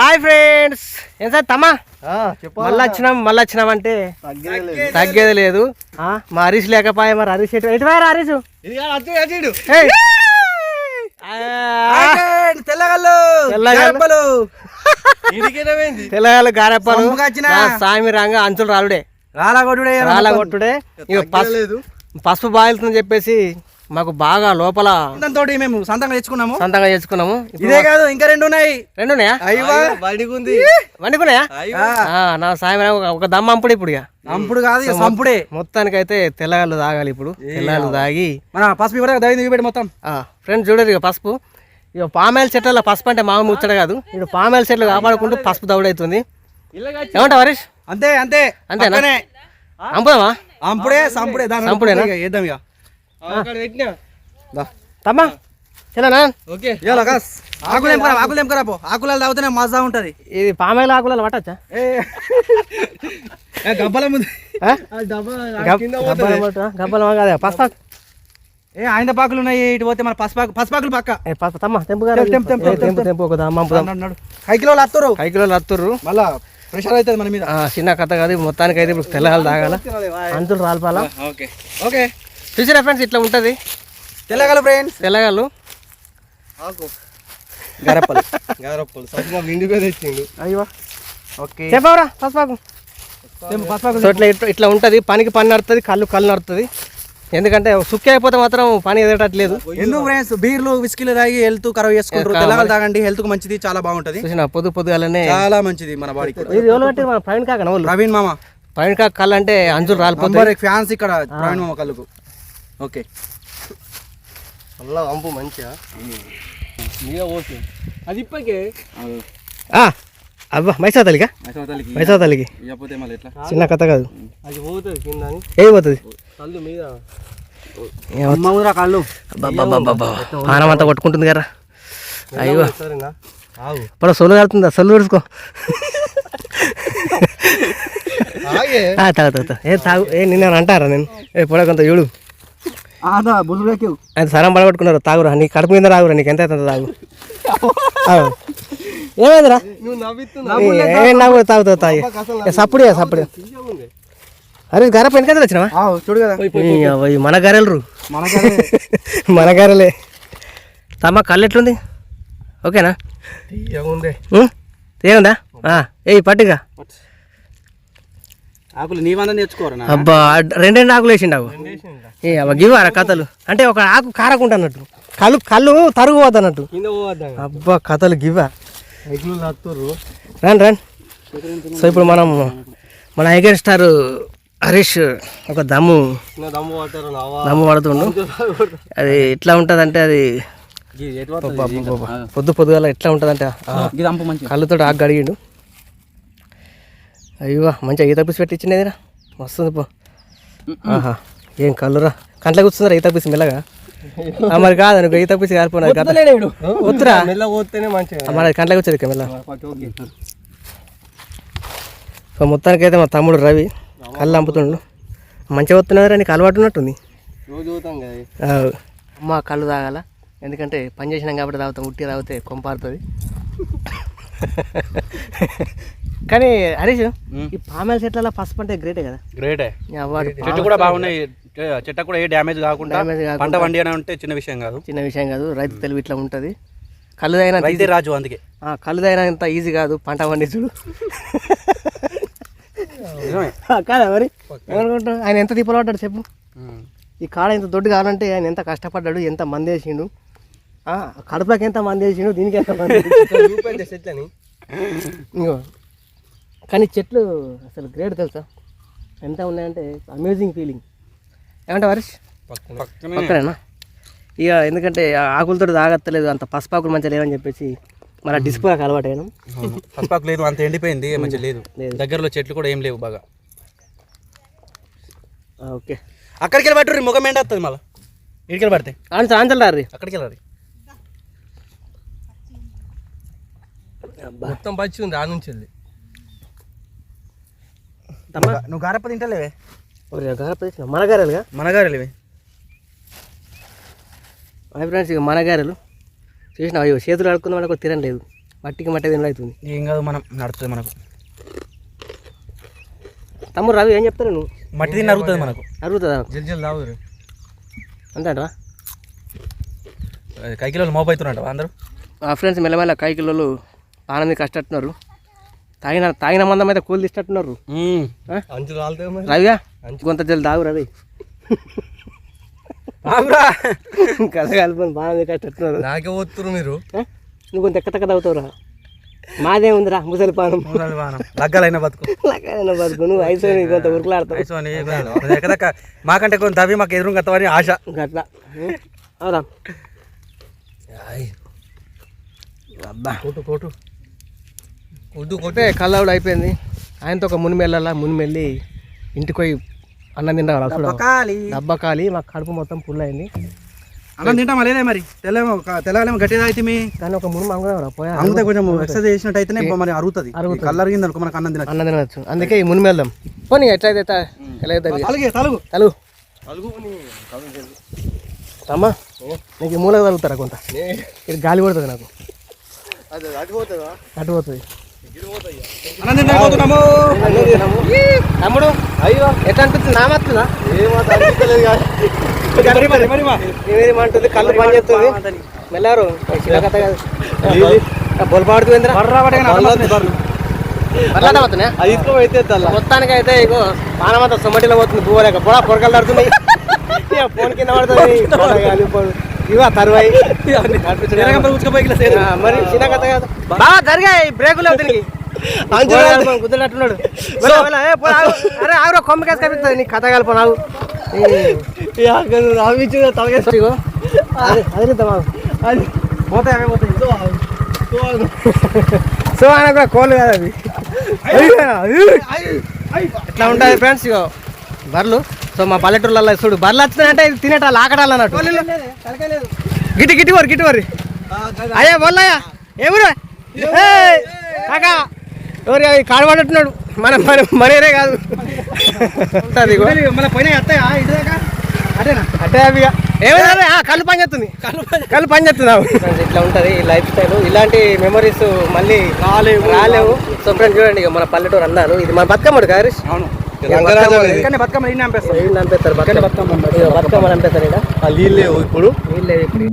Hi friends. ఏం sir తమ్మా? మళ్ళీ వచ్చినాం మళ్ళీ వచ్చినాం అంటే తగ్గేది లేదు. మా హరీష్ లేకపోయా మరి హరీష్ ఎటు ఎటు పోయారు హరీష్? తెల్లగల్లు? తెల్లగల్లు. గారెప్పలు. సామి రంగ అంచులు రాలుడే. రాలగొట్టుడే రాళ్ళ కొట్టుడే ఇక పసుపు పసుపు బాయిల్తుందని చెప్పేసి మాకు బాగా లోపల తోటి మేము సొంతంగా తెచ్చుకున్నాము. సొంతంగా చేసుకున్నాము ఇప్పుడు ఇదే కాదు ఇంకా రెండు ఉన్నాయి. రెండు ఉన్నాయా వడిగుంది వండుకున్నాయా? ఆ, ఆ, నా సాయం ఒక దమ్మ అంపుడు ఇప్పుడు ఇక. సంపుడు కాదు ఇక సంపుడే. మొత్తానికైతే తెల్లగాళ్ళు తాగాలి ఇప్పుడు. తెల్లగాళ్ళు తాగి. మన పసుపు ఇవ్వరా దవి దిగిపెట్టి మొత్తం. ఫ్రెండ్స్ చూడరు ఇక పసుపు. ఇక పామాయిల్ చెట్ల పసుపు అంటే మామూలు ముచ్చట కాదు. ఇప్పుడు పామాయిల్ చెట్లు కాపాడుకుంటూ పసుపు దౌడవుతుంది ఏమంటావు హరీష్? అంతే అంతే. అంతేనా? అంపుదామా? అంపుడే సంపుడే. దాని సంపుడేనా? ఇక. తమ్మా. చలనా ఓకే. ఆకులు ఏం కరా ఆకులు ఏం కరా పో ఆకులు తాగితేనే మజా ఉంటది. ఇది పామాయిల్ ఆకులలో పట్టచ్చా? ఏ. ఏ, గబ్బల ముందు. గబ్బల కాదు పసుపు. ఏ ఆయన పాకులు ఉన్నాయి ఇటు పోతే మన పసుపాకు పసుపాకులు పక్క. ఏ పసుపు. తమ్మ తెంపు తెంపు, తెంపు, ఏ, తెంపు తెంపు ఒక దమ్మ అంపుదాం నడు, నడు. కై కిలోలు వస్తారు కై కిలోలు అత్తుర్రు. మళ్ళా ప్రెషర్ అవుతుంది మన మీద. ఆ, చిన్న కథ కాదు మొత్తానికి అయితే ఇప్పుడు తెల్లగాలు తాగాల. అంతులు రాలిపాలా? ఓకే. ఓకే. చూసారా ఫ్రెండ్స్ ఇట్లా ఉంటుంది? తెల్లగల ఫ్రెండ్స్ తెచ్చిండు. అయ్యో. ఓకే. చెప్పవరా పసుపాకు సో ఇట్లా ఇట్లా ఇట్లా ఉంటుంది. పనికి పని నడుతుంది కళ్ళు కళ్ళు నడుతుంది. ఎందుకంటే సుక్కి అయిపోతే మాత్రం పని ఎదేటట్లేదు. ఎందుకు ఫ్రెండ్స్ బీర్లు విస్కీలు తాగి హెల్త్ ఖరాబ్ చేసుకుంటారు. తెల్లగలు తాగండి హెల్త్కు మంచిది చాలా బాగుంటది. చూసిన పొద్దు పొద్దుగాలనే చాలా మంచిది మన బాడీకి ఇది ఎవరు కట్టి మన ప్రవీణ్ కాక ప్రవీణ్ మామ. ప్రవీణ్ కాక కళ్ళు అంటే అంచులు రాలిపోతాయి. నంబర్ ఫ్యాన్స్ ఇక్కడ ప్రవీణ్ మామ కళ్ళకు. ఓకే. అల్లా అంపు మంచిగా. మీద ఓకే అది ఇప్పటికే. ఆ, అబ్బా మైసా తల్లిగా మైసా తల్లికి. మళ్ళీ చిన్న కథ కాదు. అది పోతుంది కింద ఏ పోతుంది? కళ్ళు మీద. అమ్మవురా కళ్ళు. పానం అంతా కొట్టుకుంటుంది కదా. అయ్యో. ఇప్పుడు సొల్లు కడుతుందా సొల్లు ఆ, తాగు తాగు. ఏ తాగు. ఏ నిన్న అంటారా నేను ఏ పొడ కొంత బుల్లు ఆయన సరం పడగొట్టుకున్నారు. తాగురా నీ కడుపు మీద రాగురా నీకు ఎంత అవుతుందో తాగు. ఏమైందిరా? ఏ ఏ నవ్వు? తాగు తాగు ఏ, సప్పుడే సప్పుడే. అరే గరప వెనక వచ్చినావా? చూడు కదా. మన గరెలరు. మన గరెలే. తమ్మ కళ్ళు ఎట్లుంది? ఓకేనా? ఆ, ఏయ్ పట్టుగా ఆకులు నేర్చుకోరా అబ్బా రెండు రెండు ఆకులు వేసిండు ఏ అవ్వ గివారా కథలు? అంటే ఒక ఆకు కారకుంటా అన్నట్టు కళ్ళు కళ్ళు తరుగు పోవద్దా అబ్బా కథలు గివ్వా? రండి రండి. సో ఇప్పుడు మనం మన ఐగన్ స్టార్ హరీష్ ఒక దమ్ము దమ్ము పట్టారు నావా. దమ్ము పడుతుండు అది ఎట్లా ఉంటుంది అంటే అది పొద్దు పొద్దుగాల ఎట్లా ఉంటుంది అంటే ఇది అంపు మంచి కళ్ళుతో ఆకు గడిగిండు అయ్యో మంచిగా ఈత పీసి పెట్టి ఇచ్చినదిరా వస్తుంది పో. ఆహా ఏం కళ్ళురా. కంట్లో కూర్చుందిరా ఈత పీసి మెల్లగా. మరి కాదు అనుకో ఈత పీసి కారిపోయినది గత వద్దురా. మెల్ల పోతేనే మంచిగా. ఆ, మరి కంట్లోకి వచ్చేది ఇక మెల్ల ఓకే. సో మొత్తానికి అయితే మా తమ్ముడు రవి కళ్ళు అంపుతుండు. మంచిగా వస్తున్నదిరా నీకు అలవాటు ఉన్నట్టుంది. అమ్మ కళ్ళు తాగాల. ఎందుకంటే పని చేసినాం కాబట్టి తాగుతాం ఉట్టి తాగితే కొంపారుతుంది. కానీ హరీష్ ఈ పామాయిల చెట్ల పసుపు అంటే గ్రేటే కదా. గ్రేటే చెట్టు కూడా బాగున్నాయి. చెట్టు కూడా ఏ డ్యామేజ్ కాకుండా పంట వండి అని అంటే చిన్న విషయం కాదు. చిన్న విషయం కాదు. రైతు తెలివి ఇట్లా ఉంటుంది. రైతే రాజు అందుకే. ఆ, కళ్ళు తాగినంత ఈజీ కాదు. పంట పండించుడు నిజమే. కాదా మరి? ఆయన ఎంత దీపాలు పడ్డాడు చెప్పు. ఈ కాడ ఇంత దొడ్డు కావాలంటే ఆయన ఎంత కష్టపడ్డాడు ఎంత మంది వేసిండు? ఆ, కడుపులోకి ఎంత మంది వేసిండు? దీనికి ఎంత మంది ఇంకో. కానీ చెట్లు అసలు గ్రేట్ తెలుసా? ఎంత ఉన్నాయంటే అమేజింగ్ ఫీలింగ్ ఏమంటే హరీష్? పక్కన. పక్కనేనా? ఇక ఎందుకంటే ఆకులతో తాగత్తలేదు అంత పసుపాకులు మంచిగా లేవని చెప్పేసి మన డిస్ప్లేకి అలవాటు అయినాం. పసుపాకు లేదు అంత ఎండిపోయింది మంచిగా లేదు. దగ్గరలో చెట్లు కూడా ఏం లేవు బాగా. ఓకే. అక్కడికి వెళ్ళి పట్టు ముఖం ఎండ వస్తుంది మళ్ళీ. ఇక్కడికి వెళ్ళి పడితే. ఆన్సర్ ఆన్సర్ రీ అక్కడికి వెళ్ళాలి మొత్తం పచ్చి ఉంది ఆ నుంచి వెళ్ళి. నువ్వు గారప్ప తింటలేవే? మన గారెలుగా మన గారెలివే? మై ఫ్రెండ్స్ ఇక మన గారెలు. చూసిన అయ్యో చేతులు అడుక్కున్న వాళ్ళకి తినలేదు. మట్టికి మట్టి తినడం అవుతుంది. ఏం కాదు మనం నడుతుంది మనకు. తమ్ముడు రవి ఏం చెప్తారు నువ్వు? మట్టి తిని నరుగుతుంది మనకు. అరుగుతుందా? జల్ జల్ తాగురు అంతేంటరా? కైకిలో మోపు అవుతున్నట్టు అందరూ. ఫ్రెండ్స్ మెల్లమెల్ల కాయ కిలోలు ఆనంది కష్టట్టున్నారు తాగిన తాగిన మందం అయితే కూలి మరి? రవిగా? కొంత జల్ది తాగు రవి. కథ కలుపుకొని బాగా నాకే పోతురు మీరు? నువ్వు కొంత ఎక్క తక్క తాగుతావురా మాదే ఉందిరా ముసలి పానం. లగ్గాలైన బతుకు. లక్కన బతుకు. నువ్వు ఐదు కొంత ఉరుకులాడతావు. మాకంటే కొంత తవ్వి మాకు ఎదురు కత్తవని ఆశ. గట్లా. ఉం? అవుదా అబ్బా. కొట్టు కొట్టు కొట్టు కొట్టు కళ్ళావుడు అయిపోయింది. ఆయనతో ఒక మునిమి వెళ్ళాలా? మునిమి వెళ్ళి ఇంటికి పోయి అన్నం తింటాం అసలు కాలి డబ్బా కాలి మా కడుపు మొత్తం ఫుల్ అయింది. అన్నం తింటామా లేదే మరి? తెల్లేమో తెల్లాలేమో గట్టిగా అయితే మీ. కానీ ఒక మునిమి అంగుదా పోయా. అంతే కొంచెం ఎక్సర్సైజ్ చేసినట్టయితేనే మరి అరుగుతుంది. అరుగుతది. కళ్ళు అరిగింది అనుకో మనకు అన్నం తినచ్చు. అన్నం తినవచ్చు అందుకే ఈ మునిమి వెళ్దాం. పోనీ ఎట్లయితే ఎట్లా- ఎలా అవుతుంది తలుగు తలుగు. తలుగు. అలుగు నీ అమ్మా నీకు ఈ మూలకు తగులుతారా కొంత? గాలి కొడుతుంది నాకు. అటు పోతుంది. తమ్ముడు అయ్యో ఎట్లా అనిపిస్తుంది నా మాత్రదా ఏమాత్రం అనిపించలేదు కానీ మరి మరి మరి మా. ఏమేమి అంటుంది కళ్ళు పని చేస్తుంది మెల్లారు చిన్న కథ కాదు బొలపాడుతుంది మొత్తానికి అయితే ఇగో పానమంతా సొమ్మటిలో పోతుంది పోలేక పొడ పొరకలు ఇక ఫోన్ కింద పడుతుంది ఇవా తరువాయి. ఇట్లా. మరి బాగా జరిగాయి బ్రేకులు దీనికి. గుద్దులట్టున్నాడు అరే ఆగురా కొమ్మ కేసు కనిపిస్తుంది. నీ కథ కలప నాకు రావించు తలగేసి ఇగో. అది అదిరిద్దాం అది. పోతాయి అవే పోతాయి. సో ఆయన కూడా కోళ్ళు కాదు అవి. ఎట్లా ఉంటుంది ఫ్రెండ్స్ ఇగో బర్రెలు. సో మా పల్లెటూర్లలో చూడు బర్రెలు వచ్చినాయంటే ఇది తినేట లాకడాలు అన్నట్టు. గిటి గిటి వరి గిటి వరి. అయ్యా బొల్లయ్యా ఎవరు? ఏయ్, కాకా. ఎవరు అవి కాడబడుతున్నాడు మన మన మనేరే కాదు. ఉంటుంది ఇగో. మళ్ళీ పైన ఎత్తాయా ఇటు దాకా? అదేనా అంటే అవి ఏమైనా కళ్ళు పని చేస్తుంది. కళ్ళు పని చేస్తున్నావు. ఇట్లా ఉంటుంది ఈ లైఫ్ స్టైల్ ఇలాంటి మెమరీస్ మళ్ళీ రాలేవు. రాలేవు. సో ఫ్రెండ్స్ చూడండి ఇక మన పల్లెటూరు అన్నారు ఇది మన బతుకమ్మడు గారిస్ అవును. బతుకమ్మ ఇన్ని అంపేస్తాం ఏం నంపేస్తారు బతుకమ్మ ఇక బతుకమ్మ నంపేస్తారు ఇక్కడ ఆ నీళ్ళు లేవు ఇప్పుడు వీళ్ళే ఇప్పుడు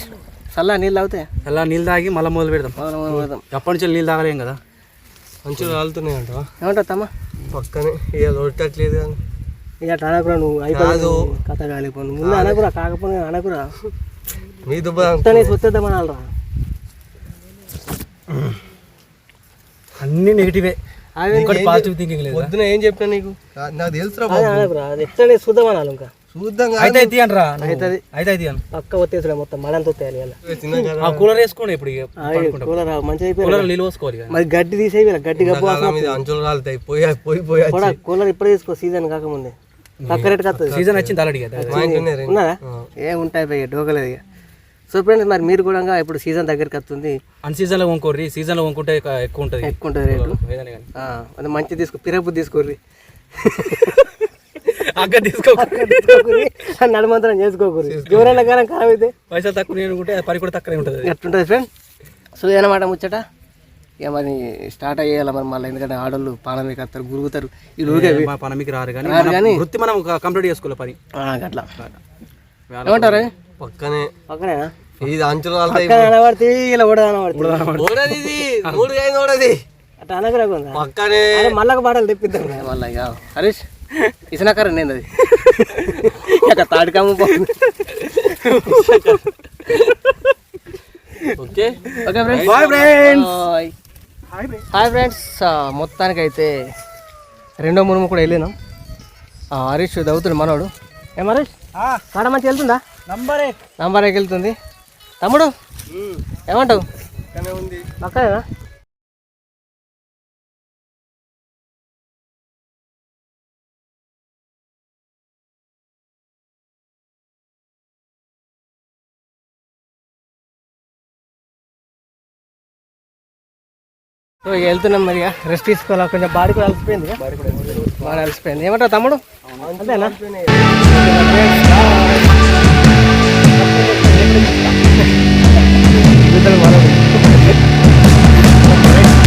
You చల్ల నీళ్ళు తాగుతాయి? అలా నీళ్ళు తాగి మళ్ళీ మొదలు పెడదాం. ఎప్పటి నుంచి నీళ్ళు తాగలేం కదా? అంచులు రాలుతున్నాయి అంట ఏమంటావు తమ్మ పక్కనే ఇక లొట్టట్లేదు కానీ. ఇక అట్లా అనకురా నువ్వు. అయిపోదు కథ కాలిపోను ముందు అనకురా కాకపోతే అనకురా. మీ దుబ్బ మొత్తాన్ని సొత్తేద్దామనాలరా అన్ని నెగిటివే. పాజిటివ్ థింకింగ్ లేదు? పొద్దున ఏం చెప్పినా నీకు? నాకు తెలుసురా అదే బాబు అనకురా అది ఎట్లనే చూద్దామనాలి ఇంకా. చూద్దాం అయితే అయితే అనరా అవుతుంది. అయితే అయితే అను పక్క ఒత్తేసుడే మొత్తం మడంత ఒత్తేయాలి ఇలా చిన్న కదా. ఆ కూలర్ వేసుకోండి ఇప్పుడు ఇక కూలర్ మంచిగా అయిపోయింది కూలర్ నీళ్ళు పోసుకోవాలి ఇక. మరి గడ్డి తీసేవి ఇలా గడ్డి గబ్బు మీద అంచులు రాలుతాయి పోయి పోయి పోయి కూడా కూలర్ ఇప్పుడే తీసుకో సీజన్ కాకముందే. తక్కువ రేట్ సీజన్ వచ్చింది ఆల్రెడీ కదా. మా ఇంట్లోనే రెండు. ఉన్నదా ఏ ఉంటాయి పోయి డోకలేదు ఇక. సో ఫ్రెండ్స్ మరి మీరు కూడా ఇప్పుడు సీజన్ దగ్గరికి వస్తుంది. అన్ సీజన్లో కొనుక్కోర్రి సీజన్లో కొనుక్కుంటే ఇక ఎక్కువ ఉంటుంది. ఎక్కువ ఉంటుంది రేటు. ఏదైనా కానీ. ఆ, అది మంచి తీసుకో పిరపు తీసుకోర్రి. అగ్గ తీసుకోకూరి. నడుమంతరం చేసుకోకూరి. ఎవరైనా కాలం ఖరాబ్ అయితే పైసలు తక్కువ నేను పరి కూడా తక్కువనే ఉంటుంది. ఎట్లుంటుంది ఫ్రెండ్ సో ఏనమాట ముచ్చట? ఇక మరి స్టార్ట్ అయ్యేయాలి మరి మళ్ళీ ఎందుకంటే ఆడోళ్ళు పానం మీకు వస్తారు గురుగుతారు. ఈ ఊరికే మా పని మీకు రారు కానీ రారు కానీ. వృత్తి మనం కంప్లీట్ చేసుకోవాలి పని. అట్లా ఏమంటారు పక్కనే. పక్కనేనా? ఇది అంచులు అనబడితే ఇలా కూడా అనబడుతుంది ఓడది ఇది. మూడు కాయ ఓడది అట్లా పక్కనే. మళ్ళా పాటలు తెప్పిద్దాం. మళ్ళీ హరీష్? ఇసనకర నేను అది? ఇక తాడికాము okay. Okay friends Bye, friends. Hi friends మొత్తానికి అయితే రెండో మునుము కూడా వెళ్ళినాం. హరీష్ చదువుతుంది మనోడు. ఏం హరీష్? కాడ మంచి వెళ్తుందా? నంబరే. నంబర్కి వెళ్తుంది తమ్ముడు ఏమంటావు? పక్కనేనా సో వెళ్తున్నాం మరి రెస్ట్ తీసుకోవాలి కొంచెం బాడీ కూడా అలసిపోయింది బాడీ అలసిపోయింది. ఏమంటారు తమ్ముడు? అంతేనా? మనం